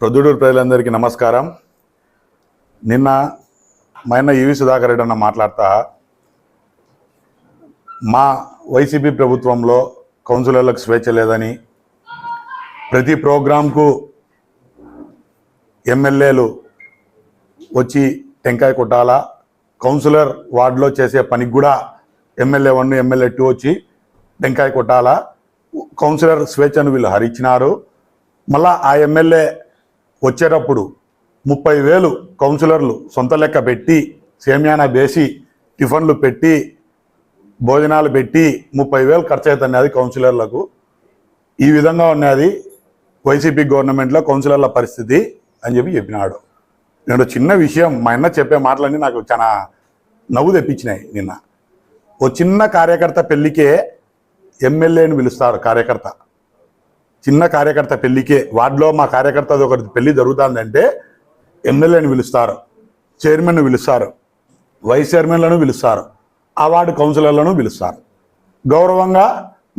ప్రొద్దుడూరు ప్రజలందరికీ నమస్కారం. నిన్న మైన ఈవి సుధాకర్ రెడ్డి అన్న మాట్లాడతా మా వైసీపీ ప్రభుత్వంలో కౌన్సిలర్లకు స్వేచ్ఛ లేదని ప్రతి ప్రోగ్రాంకు ఎమ్మెల్యేలు వచ్చి టెంకాయ కొట్టాలా కౌన్సిలర్ వార్డులో చేసే పనికి కూడా ఎమ్మెల్యే వన్ ఎమ్మెల్యే టూ వచ్చి టెంకాయ కొట్టాలా కౌన్సిలర్ స్వేచ్ఛను వీళ్ళు హరించినారు. మళ్ళా ఆ ఎమ్మెల్యే వచ్చేటప్పుడు ముప్పై వేలు కౌన్సిలర్లు సొంత లెక్క పెట్టి సేమ్యానా వేసి టిఫన్లు పెట్టి భోజనాలు పెట్టి ముప్పై వేలు ఖర్చు అవుతుంది అది కౌన్సిలర్లకు. ఈ విధంగా ఉన్నది వైసీపీ గవర్నమెంట్లో కౌన్సిలర్ల పరిస్థితి అని చెప్పి చెప్పినాడు. నేను చిన్న విషయం మా అన్న చెప్పే మాటలన్నీ నాకు చాలా నవ్వు తెప్పించినాయి నిన్న. ఓ చిన్న కార్యకర్త పెళ్ళికే ఎమ్మెల్యేని పిలుస్తారు కార్యకర్త. చిన్న కార్యకర్త పెళ్ళికే వార్డులో మా కార్యకర్త ఒకటి పెళ్ళి జరుగుతుందంటే ఎమ్మెల్యేని పిలుస్తారు చైర్మన్ను పిలుస్తారు వైస్ చైర్మన్లను పిలుస్తారు ఆ వార్డు కౌన్సిలర్లను పిలుస్తారు. గౌరవంగా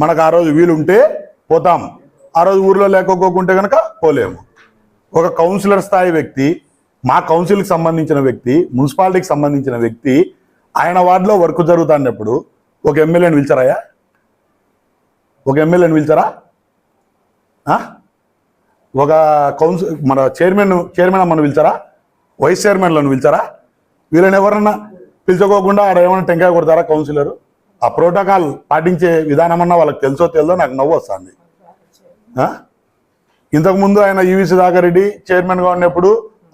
మనకు ఆ రోజు వీలుంటే పోతాం. ఆ రోజు ఊర్లో లేకపోకుంటే కనుక పోలేము. ఒక కౌన్సిలర్ స్థాయి వ్యక్తి మా కౌన్సిల్కి సంబంధించిన వ్యక్తి మున్సిపాలిటీకి సంబంధించిన వ్యక్తి ఆయన వార్డులో వర్క్ జరుగుతున్నప్పుడు ఒక ఎమ్మెల్యేని పిలిచారాయా? ఒక ఎమ్మెల్యేని పిలిచారా? ఒక కౌన్సిల్ మన చైర్మన్ చైర్మన్ అమ్మను పిలిచారా? వైస్ చైర్మన్లను పిలిచారా? వీళ్ళని ఎవరన్నా పిలుచుకోకుండా ఆడ ఏమైనా టెంకాయ కొడతారా కౌన్సిలర్? ఆ ప్రోటోకాల్ పాటించే విధానం అన్నా వాళ్ళకి తెలుసో తెలుదో నాకు నవ్వు వస్తుంది. ఇంతకుముందు ఆయన ఈవి సుధాకర్ రెడ్డి చైర్మన్గా ఉన్నప్పుడు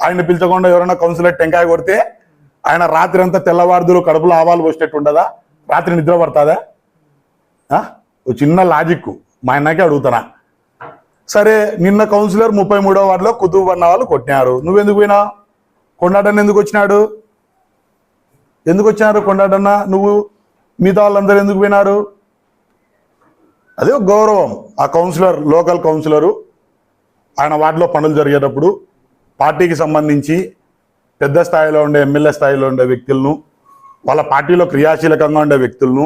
ఆయన పిలిచకుండా ఎవరైనా కౌన్సిలర్ టెంకాయ కొడితే ఆయన రాత్రి అంతా తెల్లవారుదులు కడుపులో ఆవాలు పోసేటట్టు ఉండదా? రాత్రి నిద్ర పడుతుందా? ఓ చిన్న లాజిక్ మా ఆయనకే అడుగుతున్నా. సరే నిన్న కౌన్సిలర్ ముప్పై మూడో వార్డులో కుతుబ్ అన్న వాళ్ళు కొట్టినారు. నువ్వెందుకు పోయినా? కొండాటన్న ఎందుకు వచ్చినాడు? ఎందుకు వచ్చినారు కొండాటన్న? నువ్వు మిగతా వాళ్ళందరూ ఎందుకు పోయినారు? అదే గౌరవం. ఆ కౌన్సిలర్ లోకల్ కౌన్సిలరు ఆయన వార్డులో పనులు జరిగేటప్పుడు పార్టీకి సంబంధించి పెద్ద స్థాయిలో ఉండే ఎమ్మెల్యే స్థాయిలో ఉండే వ్యక్తులను వాళ్ళ పార్టీలో క్రియాశీలకంగా ఉండే వ్యక్తులను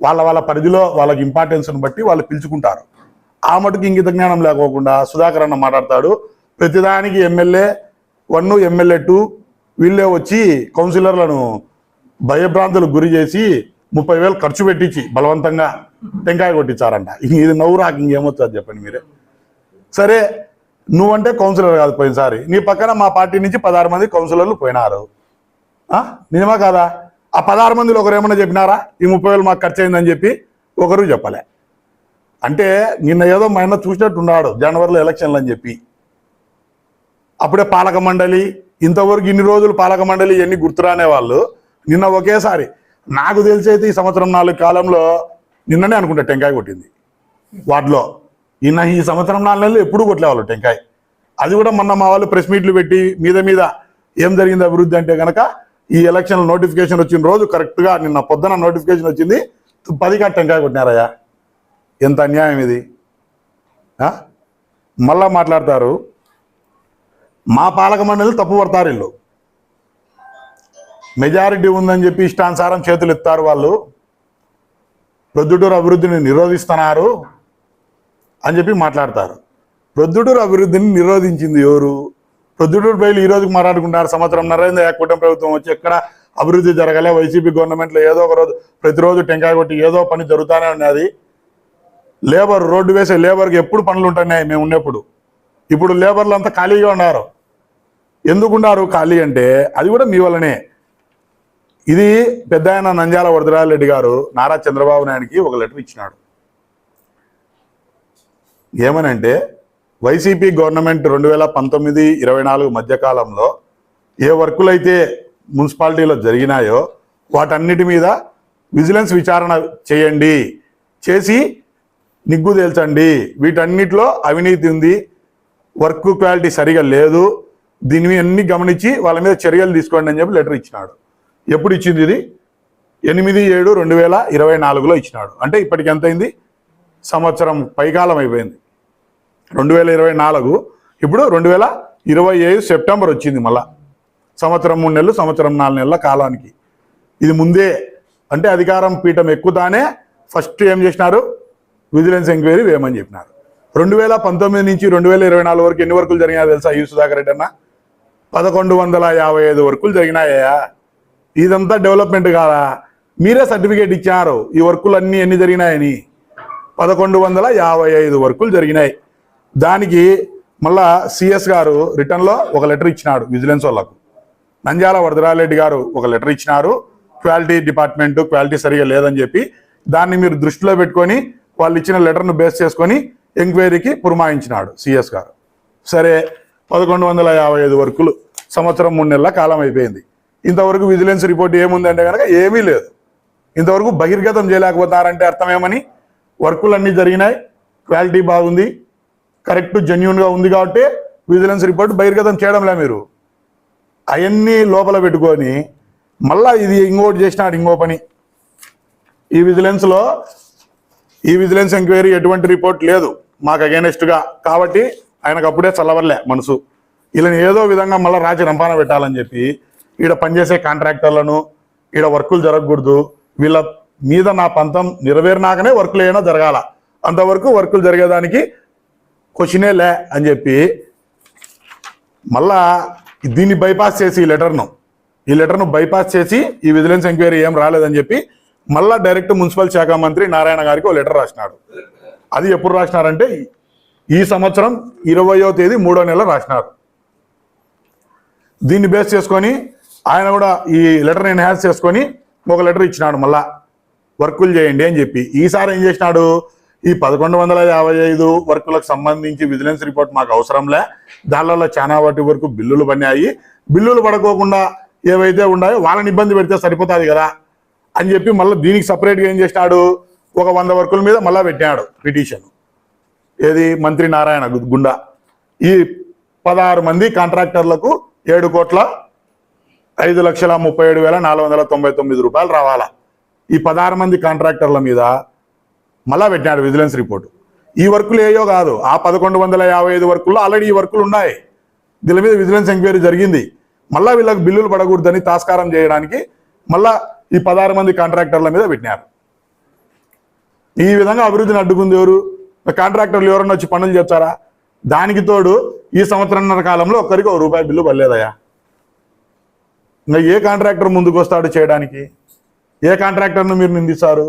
వాళ్ళ వాళ్ళ పరిధిలో వాళ్ళకి ఇంపార్టెన్స్ని బట్టి వాళ్ళు పిలుచుకుంటారు. ఆ మటుకు ఇంగిత జ్ఞానం లేకోకుండా సుధాకర్ అన్న మాట్లాడతాడు. ప్రతిదానికి ఎమ్మెల్యే వన్ ఎమ్మెల్యే టూ వీళ్ళే వచ్చి కౌన్సిలర్లను భయభ్రాంతులకు గురి చేసి ముప్పై వేలు ఖర్చు పెట్టించి బలవంతంగా టెంకాయ కొట్టించారంట. ఇది నవ్వు రాక చెప్పండి మీరే. సరే నువ్వంటే కౌన్సిలర్ కాదు పోయినసారి. నీ పక్కన మా పార్టీ నుంచి పదహారు మంది కౌన్సిలర్లు పోయినారు. నిజమా కాదా? ఆ పదహారు మందిలో ఒకరు ఏమన్నా చెప్పినారా? ఈ ముప్పై వేలు మాకు ఖర్చు అయిందని చెప్పి ఒకరు చెప్పలే. అంటే నిన్న ఏదో మా ఆయన చూసినట్టున్నాడు జనవరిలో ఎలక్షన్లు అని చెప్పి. అప్పుడే పాలక మండలి ఇంతవరకు ఇన్ని రోజులు పాలక మండలి ఇవన్నీ గుర్తురానే వాళ్ళు. నిన్న ఒకేసారి నాకు తెలిసైతే ఈ సంవత్సరం నాలుగు కాలంలో నిన్ననే అనుకుంటా టెంకాయ కొట్టింది. వాటిలో నిన్న ఈ సంవత్సరం నాలుగు నెలలు ఎప్పుడు కొట్టలేవాళ్ళు టెంకాయ. అది కూడా మొన్న మా వాళ్ళు ప్రెస్ మీట్లు పెట్టి మీద మీద ఏం జరిగింది అభివృద్ధి అంటే కనుక ఈ ఎలక్షన్ నోటిఫికేషన్ వచ్చిన రోజు కరెక్ట్గా నిన్న పొద్దున నోటిఫికేషన్ వచ్చింది. పదిగా టెంకాయ కొట్టినారయ్యా. ఎంత అన్యాయం ఇది? మళ్ళా మాట్లాడతారు. మా పాలక మండలి తప్పు పడతారు వీళ్ళు. మెజారిటీ ఉందని చెప్పి ఇష్టానుసారం చేతులు ఎత్తారు వాళ్ళు. ప్రొద్దుటూరు అభివృద్ధిని నిరోధిస్తున్నారు అని చెప్పి మాట్లాడతారు. ప్రొద్దుటూరు అభివృద్ధిని నిరోధించింది ఎవరు? ప్రొద్దుటూరు ప్రజలు ఈ రోజుకి మాట్లాడుకుంటారు సంవత్సరం నరేంద్ర కూటమి ప్రభుత్వం వచ్చి ఎక్కడ అభివృద్ధి జరగలే? వైసీపీ గవర్నమెంట్లో ఏదో ఒక రోజు ప్రతిరోజు టెంకాయ కొట్టి ఏదో పని జరుగుతూనే ఉన్నది. లేబర్ రోడ్డు వేసే లేబర్కి ఎప్పుడు పనులు ఉంటున్నాయి మేము ఉన్నప్పుడు. ఇప్పుడు లేబర్లు అంతా ఖాళీగా ఉన్నారు. ఎందుకున్నారు ఖాళీ అంటే అది కూడా మీ వల్లనే. ఇది పెద్ద ఆయన నంజాల వరదరాజరెడ్డి గారు నారా చంద్రబాబు నాయుడికి ఒక లెటర్ ఇచ్చినాడు. ఏమనంటే వైసీపీ గవర్నమెంట్ రెండు వేల పంతొమ్మిది ఇరవై నాలుగు మధ్యకాలంలో ఏ వర్కులైతే మున్సిపాలిటీలో జరిగినాయో వాటన్నిటి మీద విజిలెన్స్ విచారణ చేయండి. చేసి నిగ్గు తేల్చండి. వీటన్నిటిలో అవినీతి ఉంది. వర్క్ క్వాలిటీ సరిగా లేదు. దీని అన్ని గమనించి వాళ్ళ మీద చర్యలు తీసుకోండి అని చెప్పి లెటర్ ఇచ్చినాడు. ఎప్పుడు ఇచ్చింది ఇది? ఎనిమిది ఏడు రెండు వేల ఇరవై నాలుగులో ఇచ్చినాడు. అంటే ఇప్పటికి ఎంత అయింది? సంవత్సరం పైకాలం అయిపోయింది. రెండు వేల ఇరవై నాలుగు. ఇప్పుడు రెండు వేల ఇరవై ఐదు సెప్టెంబర్ వచ్చింది మళ్ళా. సంవత్సరం మూడు నెలలు సంవత్సరం నాలుగు నెలల కాలానికి. ఇది ముందే. అంటే అధికారం పీఠం ఎక్కుతానే ఫస్ట్ ఏం చేసినారు? విజిలెన్స్ ఎంక్వైరీ వేయమని చెప్పినారు. రెండు వేల పంతొమ్మిది నుంచి రెండు వేల ఇరవై నాలుగు వరకు ఎన్ని వర్కులు జరిగినా తెలుసా యూ సుధాకర్ రెడ్డి అన్న? పదకొండు వందల యాభై ఐదు వర్కులు జరిగినాయా ఇదంతా డెవలప్మెంట్ కాదా? మీరే సర్టిఫికేట్ ఇచ్చారు ఈ వర్కులు అన్నీ ఎన్ని జరిగినాయని. పదకొండు వందల యాభై ఐదు వర్కులు జరిగినాయి. దానికి మళ్ళా సిఎస్ గారు రిటర్న్లో ఒక లెటర్ ఇచ్చినాడు విజిలెన్స్ వాళ్ళకు. నంద్యాల వరదరారెడ్డి గారు ఒక లెటర్ ఇచ్చినారు క్వాలిటీ డిపార్ట్మెంట్ క్వాలిటీ సరిగా లేదని చెప్పి దాన్ని మీరు దృష్టిలో పెట్టుకొని వాళ్ళు ఇచ్చిన లెటర్ను బేస్ చేసుకొని ఎంక్వైరీకి పురమాయించినాడు సిఎస్ గారు. సరే పదకొండు వందల యాభై ఐదు వర్కులు సంవత్సరం మూడు నెలల కాలం అయిపోయింది. ఇంతవరకు విజిలెన్స్ రిపోర్ట్ ఏముందంటే కనుక ఏమీ లేదు. ఇంతవరకు బహిర్గతం చేయలేకపోతున్నారంటే అర్థం ఏమని వర్కులు అన్నీ జరిగినాయి క్వాలిటీ బాగుంది కరెక్ట్ జెన్యున్గా ఉంది కాబట్టి విజిలెన్స్ రిపోర్ట్ బహిర్గతం చేయడంలే మీరు. అవన్నీ లోపల పెట్టుకొని మళ్ళీ ఇది ఇంకోటి చేసినాడు ఇంకో పని. ఈ విజిలెన్స్లో ఈ విజిలెన్స్ ఎంక్వైరీ ఎటువంటి రిపోర్ట్ లేదు. మాకు అగేనెస్ట్గా కాబట్టి ఆయనకు అప్పుడే చల్లవర్లే మనసు. వీళ్ళని ఏదో విధంగా మళ్ళీ రాజీ రంపాన పెట్టాలని చెప్పి ఈడ పనిచేసే కాంట్రాక్టర్లను ఈడ వర్కులు జరగకూడదు. వీళ్ళ మీద నా పంతం నెరవేరినాకనే వర్కులు ఏమైనా జరగాల. అంతవరకు వర్కులు జరిగేదానికి క్వశ్చనే లే అని చెప్పి మళ్ళా దీన్ని బైపాస్ చేసి ఈ లెటర్ను. ఈ లెటర్ను బైపాస్ చేసి ఈ విజిలెన్స్ ఎంక్వైరీ ఏం రాలేదని చెప్పి మళ్ళా డైరెక్ట్ మున్సిపల్ శాఖ మంత్రి నారాయణ గారికి ఓ లెటర్ రాసినాడు. అది ఎప్పుడు రాసినారంటే ఈ సంవత్సరం ఇరవయో తేదీ మూడో నెల రాసినారు. దీన్ని బేస్ చేసుకొని ఆయన కూడా ఈ లెటర్ ఎన్హాన్స్ చేసుకొని ఒక లెటర్ ఇచ్చినాడు మళ్ళా. వర్కులు చేయండి అని చెప్పి. ఈసారి ఏం చేసినాడు? ఈ పదకొండు వందల యాభై ఐదు వర్కులకు సంబంధించి విజిలెన్స్ రిపోర్ట్ మాకు అవసరంలే దానిలో చాలా వాటి వరకు బిల్లులు పడినాయి. బిల్లులు పడుకోకుండా ఏవైతే ఉన్నాయో వాళ్ళని ఇబ్బంది పెడితే సరిపోతుంది కదా. అని చెప్పి మళ్ళీ దీనికి సపరేట్గా ఏం చేసినాడు? ఒక వంద వర్కుల మీద మళ్ళీ పెట్టినాడు పిటిషన్. ఏది? మంత్రి నారాయణ గుండా. ఈ పదహారు మంది కాంట్రాక్టర్లకు ఏడు కోట్ల ఐదు లక్షల ముప్పై ఏడు వేల నాలుగు వందల తొంభై తొమ్మిది రూపాయలు రావాలా? ఈ పదహారు మంది కాంట్రాక్టర్ల మీద మళ్ళా పెట్టినాడు విజిలెన్స్ రిపోర్ట్. ఈ వర్కులు ఏయో కాదు. ఆ పదకొండు వందల యాభై ఐదు వర్కుల్లో ఆల్రెడీ ఈ వర్కులు ఉన్నాయి. దీని మీద విజిలెన్స్ ఎంక్వైరీ జరిగింది. మళ్ళా వీళ్ళకి బిల్లులు పడకూడదని తాస్కారం చేయడానికి మళ్ళా ఈ పదహారు మంది కాంట్రాక్టర్ల మీద పెట్టినారు. ఈ విధంగా అభివృద్ధిని అడ్డుకుంది ఎవరు? కాంట్రాక్టర్లు ఎవరన్నా వచ్చి పనులు చేస్తారా? దానికి తోడు ఈ సంవత్సరంన్నర కాలంలో ఒక్కరికి ఒక రూపాయి బిల్లు పడలేదయ్యా. ఇంకా ఏ కాంట్రాక్టర్ ముందుకు వస్తాడు చేయడానికి? ఏ కాంట్రాక్టర్ను మీరు నిందిస్తారు?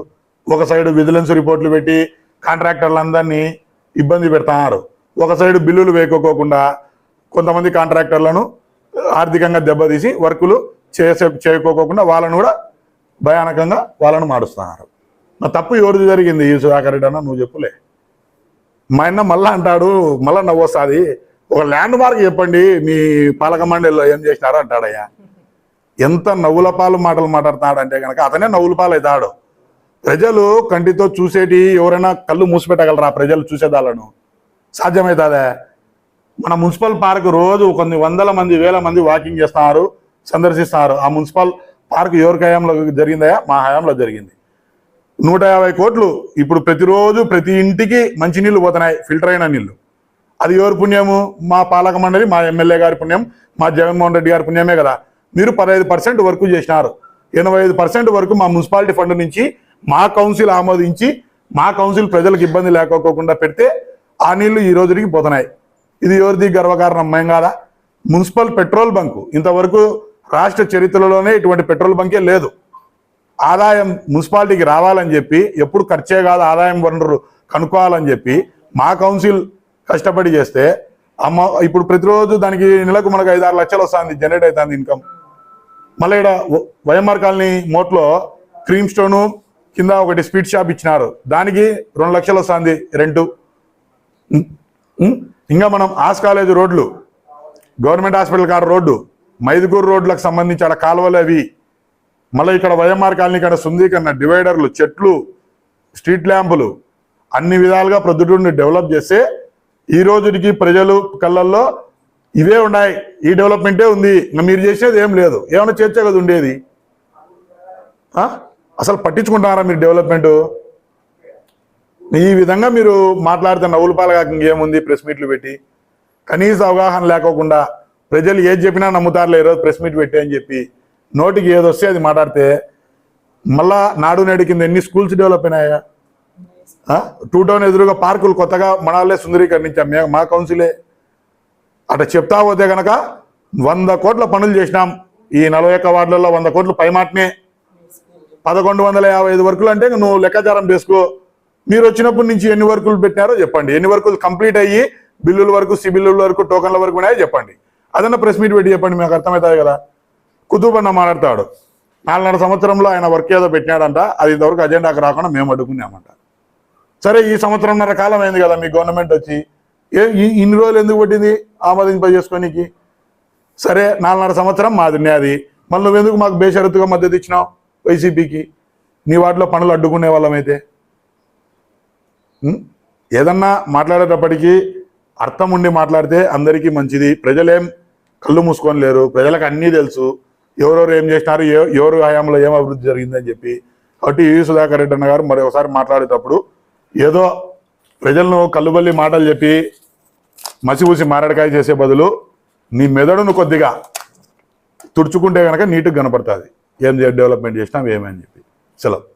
ఒక సైడ్ విజిలెన్స్ రిపోర్ట్లు పెట్టి కాంట్రాక్టర్లందరినీ ఇబ్బంది పెడతారు. ఒక సైడ్ బిల్లులు వేయకోకుండా కొంతమంది కాంట్రాక్టర్లను ఆర్థికంగా దెబ్బతీసి వర్కులు చేసే చేయకోకుండా వాళ్ళను కూడా భయానకంగా వాళ్ళను మారుస్తున్నారు. నా తప్పు ఎవరిది జరిగింది? ఈ సుధాకర్ రెడ్డి అన్న నువ్వు చెప్పులే. మా అన్న మళ్ళా అంటాడు మళ్ళా నవ్వొస్తుంది. ఒక ల్యాండ్ మార్క్ చెప్పండి మీ పాలక మండలిలో ఏం చేసినారో అంటాడయ్యా. ఎంత నవ్వుల పాలు మాటలు మాట్లాడుతున్నాడు అంటే కనుక అతనే నవ్వుల పాలు అవుతాడు. ప్రజలు కంటితో చూసేటి ఎవరైనా కళ్ళు మూసిపెట్టగలరా ప్రజలు చూసేదాళ్ళను. సాధ్యమవుతుందా మన మున్సిపల్ పార్క్ రోజు కొన్ని వందల మంది వేల మంది వాకింగ్ చేస్తున్నారు సందర్శిస్తున్నారు. ఆ మున్సిపల్ పార్క్ ఎవరికి హయాంలో జరిగిందా? మా హయాంలో జరిగింది. నూట యాభై కోట్లు ఇప్పుడు ప్రతిరోజు ప్రతి ఇంటికి మంచినీళ్ళు పోతున్నాయి ఫిల్టర్ అయిన నీళ్ళు. అది ఎవరి పుణ్యము? మా పాలక మండలి మా ఎమ్మెల్యే గారి పుణ్యం మా జగన్మోహన్ రెడ్డి గారి పుణ్యమే కదా. మీరు పదహైదు పర్సెంట్ వరకు చేసినారు. ఎనభై ఐదు పర్సెంట్ వరకు మా మున్సిపాలిటీ ఫండ్ నుంచి మా కౌన్సిల్ ఆమోదించి మా కౌన్సిల్ ప్రజలకు ఇబ్బంది లేకోకుండా పెడితే ఆ నీళ్ళు ఈ రోజుకి పోతున్నాయి. ఇది ఎవరిది గర్వకారణం? మేం కాదా? Municipal petrol bunk. ఇంతవరకు రాష్ట్ర చరిత్రలోనే ఇటువంటి పెట్రోల్ బంకే లేదు. ఆదాయం మున్సిపాలిటీకి రావాలని చెప్పి ఎప్పుడు ఖర్చే కాదు ఆదాయం వనరు కనుక్కోవాలని చెప్పి మా కౌన్సిల్ కష్టపడి చేస్తే అమ్మ ఇప్పుడు ప్రతిరోజు దానికి నెలకు మనకు ఐదు ఆరు లక్షలు వస్తుంది జనరేట్ అవుతుంది ఇన్కమ్. మళ్ళీ ఇక్కడ వైఎంఆర్ కాలనీ మోట్లో క్రీమ్ స్టోను కింద ఒకటి స్వీట్ షాప్ ఇచ్చినారు. దానికి రెండు లక్షలు వస్తుంది రెంటు. ఇంకా మనం ఆస్ కాలేజ్ రోడ్లు గవర్నమెంట్ హాస్పిటల్ కాడ రోడ్డు. మైదుగూరు రోడ్లకు సంబంధించి ఆడ కాలువలు అవి. మళ్ళీ ఇక్కడ వైఎంఆర్ కాలనీ కాడ సుందీకరణ డివైడర్లు చెట్లు స్ట్రీట్ ల్యాంపులు అన్ని విధాలుగా ప్రొద్దుటూరుని డెవలప్ చేస్తే ఈ రోజుకి ప్రజలు కళ్ళల్లో ఇవే ఉన్నాయి. ఈ డెవలప్మెంటే ఉంది. మీరు చేసేది ఏం లేదు. ఏమైనా చేర్చే కదా ఉండేది అసలు పట్టించుకుంటున్నారా మీరు డెవలప్మెంట్? ఈ విధంగా మీరు మాట్లాడితే నవ్వుల ఇంకేముంది? ప్రెస్ మీట్లు పెట్టి కనీస అవగాహన లేకోకుండా ప్రజలు ఏది చెప్పినా నమ్ముతారులే ఈరోజు ప్రెస్ మీట్ పెట్టి అని చెప్పి నోటికి ఏది వస్తే అది మాట్లాడితే మళ్ళా నాడు నేడు కింద ఎన్ని స్కూల్స్ డెవలప్ అయినాయా? టూ టౌన్ ఎదురుగా పార్కులు కొత్తగా మనాలే సుందరీకరణించాం మే మా కౌన్సిలే. అట్లా చెప్తా పోతే కనుక వంద కోట్ల పనులు చేసినాం. ఈ నలభై ఒక్క వార్డులలో వంద కోట్లు పైమాటనే పదకొండు వందల యాభై ఐదు వర్కులు అంటే నువ్వు లెక్కాచారం చేసుకో. మీరు వచ్చినప్పటి నుంచి ఎన్ని వర్కులు పెట్టినారో చెప్పండి. ఎన్ని వర్కులు కంప్లీట్ అయ్యి బిల్లుల వరకు సిబిల్లుల వరకు టోకన్ల వరకు ఉన్నాయో చెప్పండి. అదన్నా ప్రెస్ మీట్ పెట్టి చెప్పండి మీకు అర్థమవుతుంది కదా. కుతూబన్న మాట్లాడతాడు. నాలుగున్నర సంవత్సరంలో ఆయన వర్క్ ఏదో పెట్టినాడంట అది ఇంతవరకు అజెండాకు రాకుండా మేము అడ్డుకున్నామంట. సరే ఈ సంవత్సరంన్నర కాలం అయింది కదా మీ గవర్నమెంట్ వచ్చి. ఏ ఈ- ఇన్ని రోజులు ఎందుకు పట్టింది ఆమోదింప చేసుకోనికి? సరే నాలుగున్నర సంవత్సరం మాది అది మళ్ళీ నువ్వెందుకు మాకు బేషరతుగా మద్దతు ఇచ్చినావు వైసీపీకి? నీ వాటిలో పనులు అడ్డుకునే వాళ్ళమైతే అయితే. ఏదన్నా మాట్లాడేటప్పటికీ అర్థం ఉండి మాట్లాడితే అందరికీ మంచిది. ప్రజలేం కళ్ళు మూసుకొని లేరు. ప్రజలకు అన్నీ తెలుసు. ఎవరెవరు ఏం చేసినారు ఎవరు హయాంలో ఏం అభివృద్ధి జరిగిందని చెప్పి. కాబట్టి ఈవి సుధాకర్ రెడ్డి అన్న గారు మరొకసారి మాట్లాడేటప్పుడు ఏదో ప్రజలను కళ్ళుబల్లి మాటలు చెప్పి మసిపూసి మారడకాయ చేసే బదులు నీ మెదడును కొద్దిగా తుడుచుకుంటే కనుక నీట్గా కనపడుతుంది. ఏం డెవలప్మెంట్ చేసినా ఏమని చెప్పి. సెలవు.